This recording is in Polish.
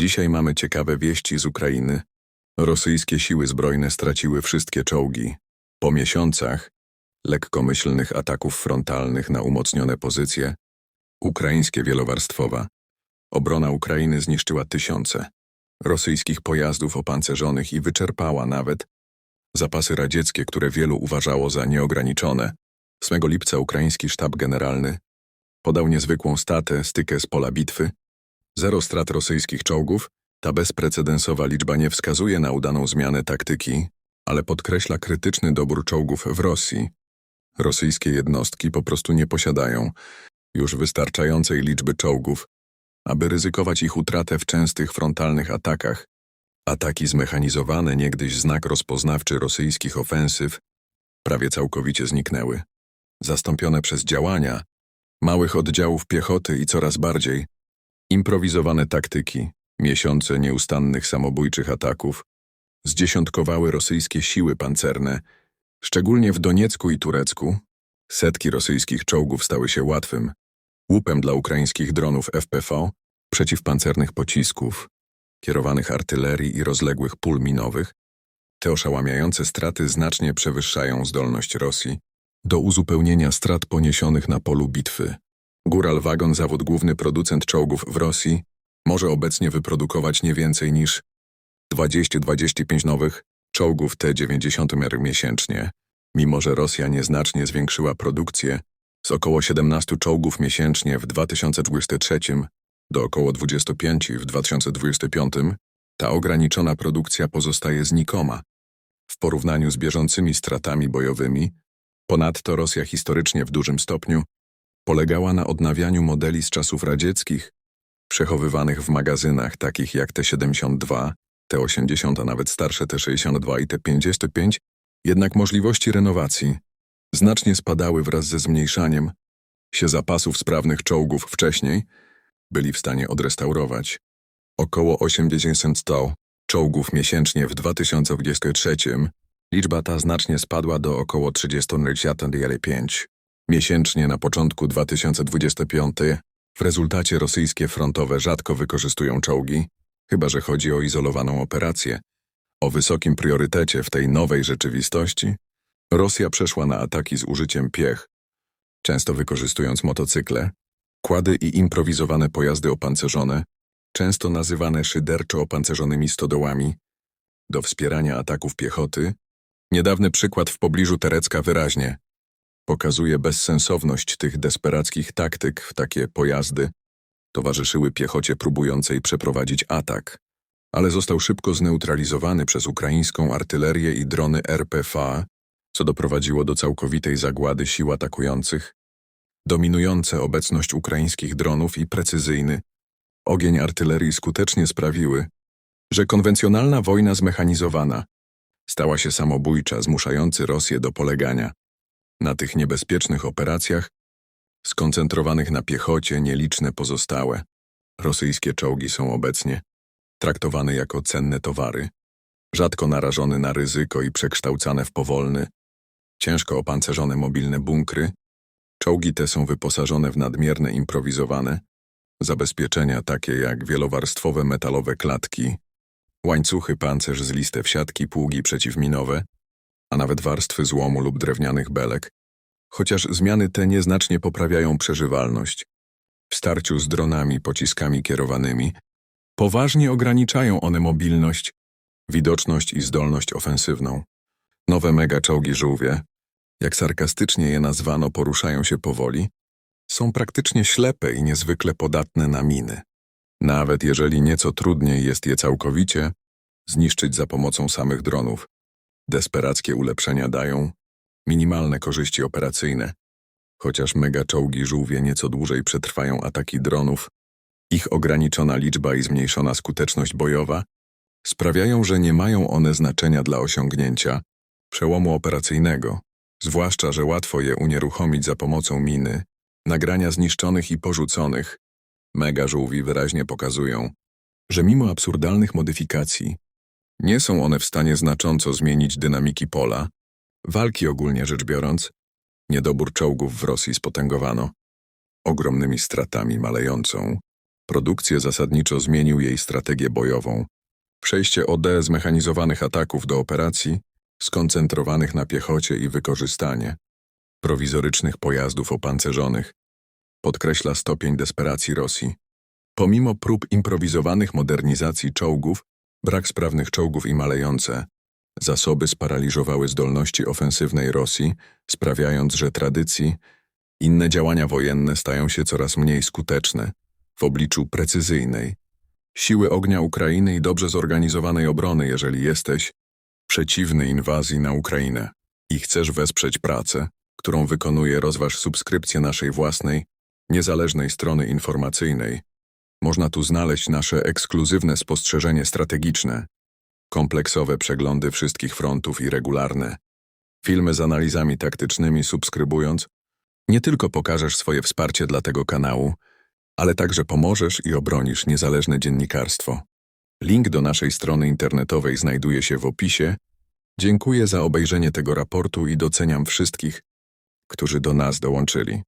Dzisiaj mamy ciekawe wieści z Ukrainy. Rosyjskie siły zbrojne straciły wszystkie czołgi. Po miesiącach lekkomyślnych ataków frontalnych na umocnione pozycje, ukraińskie wielowarstwowa. Obrona Ukrainy zniszczyła tysiące rosyjskich pojazdów opancerzonych i wyczerpała nawet zapasy radzieckie, które wielu uważało za nieograniczone. 8 lipca ukraiński sztab generalny podał niezwykłą statę, stykę z pola bitwy. Zero strat rosyjskich czołgów, ta bezprecedensowa liczba nie wskazuje na udaną zmianę taktyki, ale podkreśla krytyczny dobór czołgów w Rosji. Rosyjskie jednostki po prostu nie posiadają już wystarczającej liczby czołgów, aby ryzykować ich utratę w częstych frontalnych atakach. Ataki zmechanizowane, niegdyś znak rozpoznawczy rosyjskich ofensyw, prawie całkowicie zniknęły, zastąpione przez działania małych oddziałów piechoty i coraz bardziej improwizowane taktyki, miesiące nieustannych samobójczych ataków, zdziesiątkowały rosyjskie siły pancerne, szczególnie w Doniecku i Turecku. Setki rosyjskich czołgów stały się łatwym łupem dla ukraińskich dronów FPV, przeciwpancernych pocisków, kierowanych artylerii i rozległych pól minowych. Te oszałamiające straty znacznie przewyższają zdolność Rosji do uzupełnienia strat poniesionych na polu bitwy. Góral Wagon, zawód główny producent czołgów w Rosji, może obecnie wyprodukować nie więcej niż 20-25 nowych czołgów T-90 miesięcznie, mimo że Rosja nieznacznie zwiększyła produkcję z około 17 czołgów miesięcznie w 2023 do około 25 w 2025, ta ograniczona produkcja pozostaje znikoma w porównaniu z bieżącymi stratami bojowymi. Ponadto Rosja historycznie w dużym stopniu polegała na odnawianiu modeli z czasów radzieckich, przechowywanych w magazynach takich jak T-72, T-80, a nawet starsze T-62 i T-55, jednak możliwości renowacji znacznie spadały wraz ze zmniejszaniem się zapasów sprawnych czołgów wcześniej, byli w stanie odrestaurować około 80 czołgów miesięcznie w 2023. Liczba ta znacznie spadła do około 35 miesięcznie na początku 2025. W rezultacie rosyjskie frontowe rzadko wykorzystują czołgi, chyba że chodzi o izolowaną operację. O wysokim priorytecie w tej nowej rzeczywistości Rosja przeszła na ataki z użyciem piech, często wykorzystując motocykle, kłady i improwizowane pojazdy opancerzone, często nazywane szyderczo opancerzonymi stodołami, do wspierania ataków piechoty. Niedawny przykład w pobliżu Terecka wyraźnie pokazuje bezsensowność tych desperackich taktyk w takie pojazdy. Towarzyszyły piechocie próbującej przeprowadzić atak, ale został szybko zneutralizowany przez ukraińską artylerię i drony RPFA, co doprowadziło do całkowitej zagłady sił atakujących. Dominujące obecność ukraińskich dronów i precyzyjny ogień artylerii skutecznie sprawiły, że konwencjonalna wojna zmechanizowana stała się samobójcza, zmuszający Rosję do polegania na tych niebezpiecznych operacjach, skoncentrowanych na piechocie nieliczne pozostałe. Rosyjskie czołgi są obecnie traktowane jako cenne towary, rzadko narażone na ryzyko i przekształcane w powolny, ciężko opancerzone mobilne bunkry. Czołgi te są wyposażone w nadmierne improwizowane zabezpieczenia takie jak wielowarstwowe metalowe klatki, łańcuchy pancerz z listew siatki, pługi przeciwminowe, a nawet warstwy złomu lub drewnianych belek, chociaż zmiany te nieznacznie poprawiają przeżywalność. W starciu z dronami, pociskami kierowanymi, poważnie ograniczają one mobilność, widoczność i zdolność ofensywną. Nowe megaczołgi żółwie, jak sarkastycznie je nazwano, poruszają się powoli, są praktycznie ślepe i niezwykle podatne na miny. Nawet jeżeli nieco trudniej jest je całkowicie zniszczyć za pomocą samych dronów, desperackie ulepszenia dają minimalne korzyści operacyjne. Chociaż megaczołgi żółwie nieco dłużej przetrwają ataki dronów, ich ograniczona liczba i zmniejszona skuteczność bojowa sprawiają, że nie mają one znaczenia dla osiągnięcia przełomu operacyjnego, zwłaszcza, że łatwo je unieruchomić za pomocą miny. Nagrania zniszczonych i porzuconych mega żółwi wyraźnie pokazują, że mimo absurdalnych modyfikacji nie są one w stanie znacząco zmienić dynamiki pola, walki ogólnie rzecz biorąc, niedobór czołgów w Rosji spotęgowano ogromnymi stratami malejącą produkcję zasadniczo zmienił jej strategię bojową. Przejście od zmechanizowanych ataków do operacji skoncentrowanych na piechocie i wykorzystanie prowizorycznych pojazdów opancerzonych podkreśla stopień desperacji Rosji. Pomimo prób improwizowanych modernizacji czołgów, brak sprawnych czołgów i malejące zasoby sparaliżowały zdolności ofensywnej Rosji, sprawiając, że tradycji inne działania wojenne stają się coraz mniej skuteczne w obliczu precyzyjnej siły ognia Ukrainy i dobrze zorganizowanej obrony, jeżeli jesteś przeciwny inwazji na Ukrainę i chcesz wesprzeć pracę, którą wykonuje, rozważ subskrypcję naszej własnej, niezależnej strony informacyjnej. Można tu znaleźć nasze ekskluzywne spostrzeżenie strategiczne, kompleksowe przeglądy wszystkich frontów i regularne filmy z analizami taktycznymi subskrybując, nie tylko pokażesz swoje wsparcie dla tego kanału, ale także pomożesz i obronisz niezależne dziennikarstwo. Link do naszej strony internetowej znajduje się w opisie. Dziękuję za obejrzenie tego raportu i doceniam wszystkich, którzy do nas dołączyli.